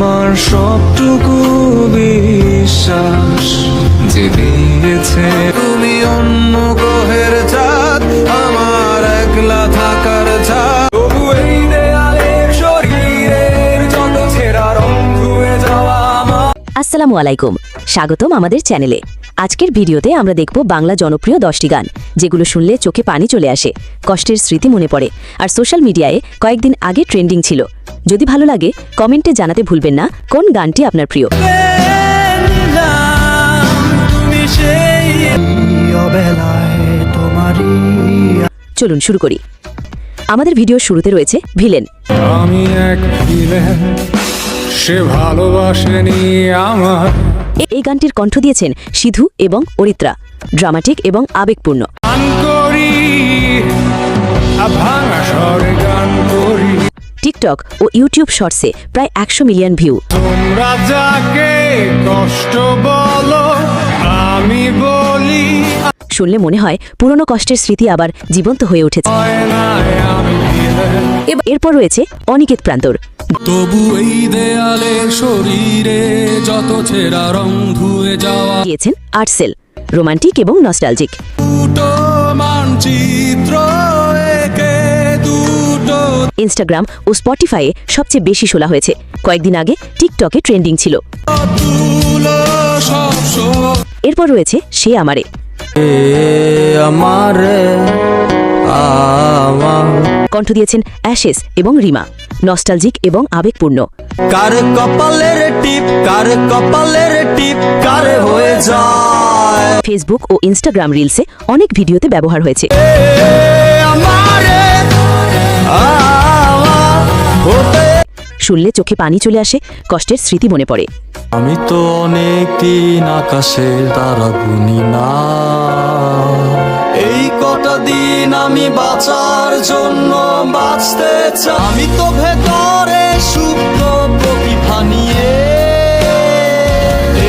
আমার সবটুকু বিশ্বাস। যে দিয়েছে তুমি অন্য গ্রহের চাঁদ, আমার একলা থাকার চাঁদ। আসসালামু আলাইকুম। স্বাগতম আমাদের চ্যানেলে। আজকের ভিডিওতে আমরা দেখব বাংলা জনপ্রিয় দশটি গান, যেগুলো শুনলে চোখে পানি চলে আসে, কষ্টের স্মৃতি মনে পড়ে, আর সোশ্যাল মিডিয়ায় কয়েকদিন আগে ট্রেন্ডিং ছিল। যদি ভালো লাগে, কমেন্টে জানাতে ভুলবেন না, কোন গানটি আপনার প্রিয়? চলুন শুরু করি। আমাদের ভিডিও শুরুতে রয়েছে ভিলেন। আমি এক ভিলেন, সে ভালোবাসেনি আমার। এই গানটির কণ্ঠ দিয়েছেন সিধু এবং অরিত্রা ড্রামাটিক এবং আবেগপূর্ণ। টিকটক ও ইউটিউব শর্টসে প্রায় একশো মিলিয়ন ভিউ। কষ্ট বলো আমি বলি শুনলে মনে হয় পুরনো কষ্টের স্মৃতি আবার জীবন্ত হয়ে উঠেছে। এরপর রয়েছে অনিকেত প্রান্তর। তবু এই দেয়ালে শরীরে যত ছেঁড়া রং ধুয়ে যাওয়া গিয়েছেন আর্টসেল রোমান্টিক এবং নস্টালজিক। ইনস্টাগ্রাম ও স্পটিফাইয়ে সবচেয়ে বেশি শোলা হয়েছে। কয়েকদিন আগে টিকটকে ট্রেন্ডিং ছিল। এরপর রয়েছে সে আমারে। আমার কণ্ঠ দিয়েছেন অ্যাশেস এবং রিমা নস্টালজিক এবং আবেগপূর্ণ। কার কপালের টিপ কার কপালের টিপ কার হয়ে যায়? ফেসবুক ও ইনস্টাগ্রাম রিলসে অনেক ভিডিওতে ব্যবহার হয়েছে। আমারে। হতে শুনলে চোখে পানি চলে আসে কষ্টের স্মৃতি মনে পড়ে। আমি তো অনেক দিন আকাশের তারা গুনি না। এই কটা দিন আমি বাঁচার জন্য বাঁচতে চাই। আমি তো ভেতরে সুপ্ত প্রতিভা নিয়ে।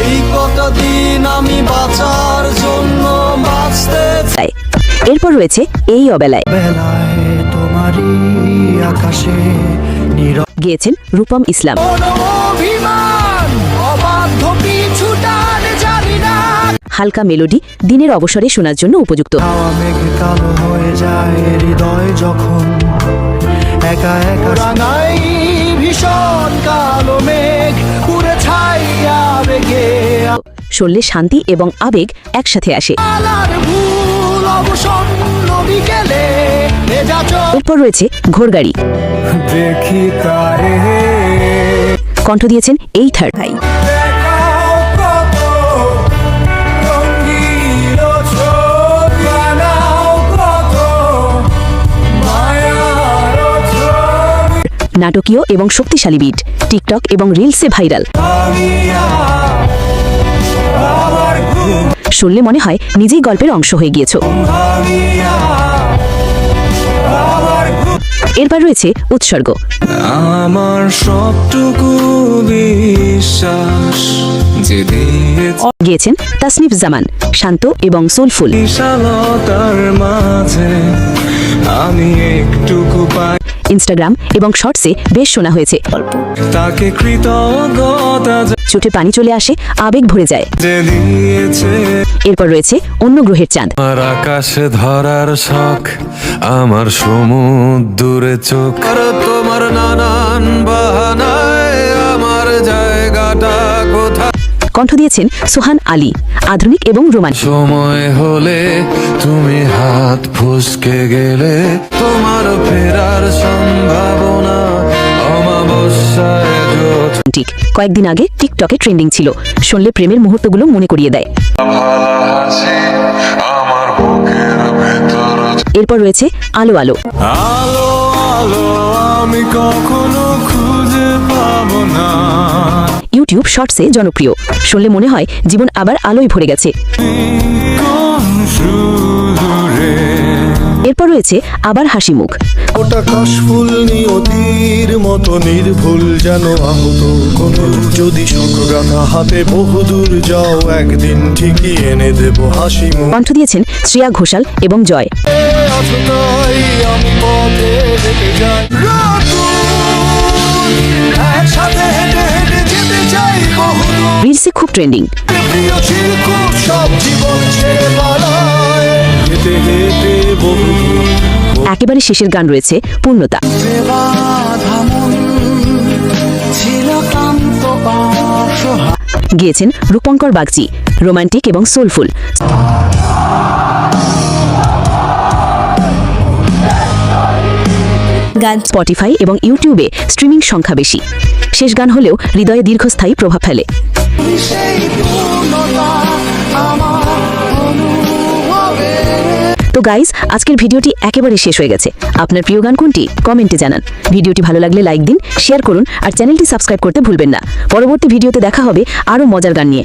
এই কটা দিন আমি বাঁচার জন্য বাঁচতে চাই। এরপর রয়েছে এই অবেলায়। বেলায় তোমারই আকাশে গিয়েছেন রূপম ইসলাম। হালকা মেলোডি দিনের অবসরে শোনার জন্য উপযুক্ত। শুনলে শান্তি এবং আবেগ একসাথে আসে। এরপর রয়েছে ঘোরগাড়ি। দেখি কণ্ঠ দিয়েছেন এই থার্ড ভাই নাটকীয় এবং শক্তিশালী বিট টিকটক এবং রিলসে ভাইরাল শুনলে মনে হয় নিজেই গল্পের অংশ হয়ে গিয়েছ। এরপর রয়েছে উৎসর্গ। আমার সবটুকু বিশ্বাস গিয়েছেন তাসনিফ জামান শান্ত এবং সোলফুল। বিশালতার মাঝে আমি একটুকু ইনস্টাগ্রাম এবং শর্টসে বেশ শোনা হয়েছে। চোখে পানি চলে আসে আবেগ ভরে যায়। এরপর রয়েছে অন্য গ্রহের চাঁদ। আমার আকাশে ধরার শখ আমার সমুদ্রে চোখ। তোমার নানান বাহানায় আমার জায়গাটা কোথায়? কণ্ঠ দিয়েছেন সোহান আলী আধুনিক এবং রোমান সময় হলে তুমি হাত ফুসকে গেলে তোমার অমাবস্যায় জোৎ কয়েকদিন আগে টিকটকে ট্রেন্ডিং ছিল। শুনলে প্রেমের মুহূর্তগুলো মনে করিয়ে দেয়। এরপর রয়েছে আলো আলো। আলো আলো আমি কখনো খুঁজে পাবো না। ইউটিউব শর্টসে জনপ্রিয়। শুনলে মনে হয় জীবন আবার আলোয় ভরে গেছে। এরপর রয়েছে আবার হাসি মুখ। ওটা কাশফুল নিয়তির মতো নির্ভুল যেন আহত কোনো যদি হাতে বহুদূর যাও একদিন ঠিকই এনে দেব হাসি মুখ। কণ্ঠ দিয়েছেন শ্রেয়া ঘোষাল এবং জয়। একসাথে খুব ট্রেন্ডিং। একেবারে শেষের গান রয়েছে পূর্ণতা। গিয়েছেন রূপঙ্কর বাগচি রোমান্টিক এবং সোলফুল। গান স্পটিফাই এবং ইউটিউবে স্ট্রিমিং সংখ্যা বেশি। শেষ গান হলেও হৃদয়ে দীর্ঘস্থায়ী প্রভাব ফেলে। তো গাইজ আজকের ভিডিওটি একেবারে শেষ হয়ে গেছে। আপনার প্রিয় গান কোনটি? কমেন্টে জানান। ভিডিওটি ভালো লাগলে লাইক দিন শেয়ার করুন, আর চ্যানেলটি সাবস্ক্রাইব করতে ভুলবেন না। পরবর্তী ভিডিওতে দেখা হবে আরও মজার গান নিয়ে।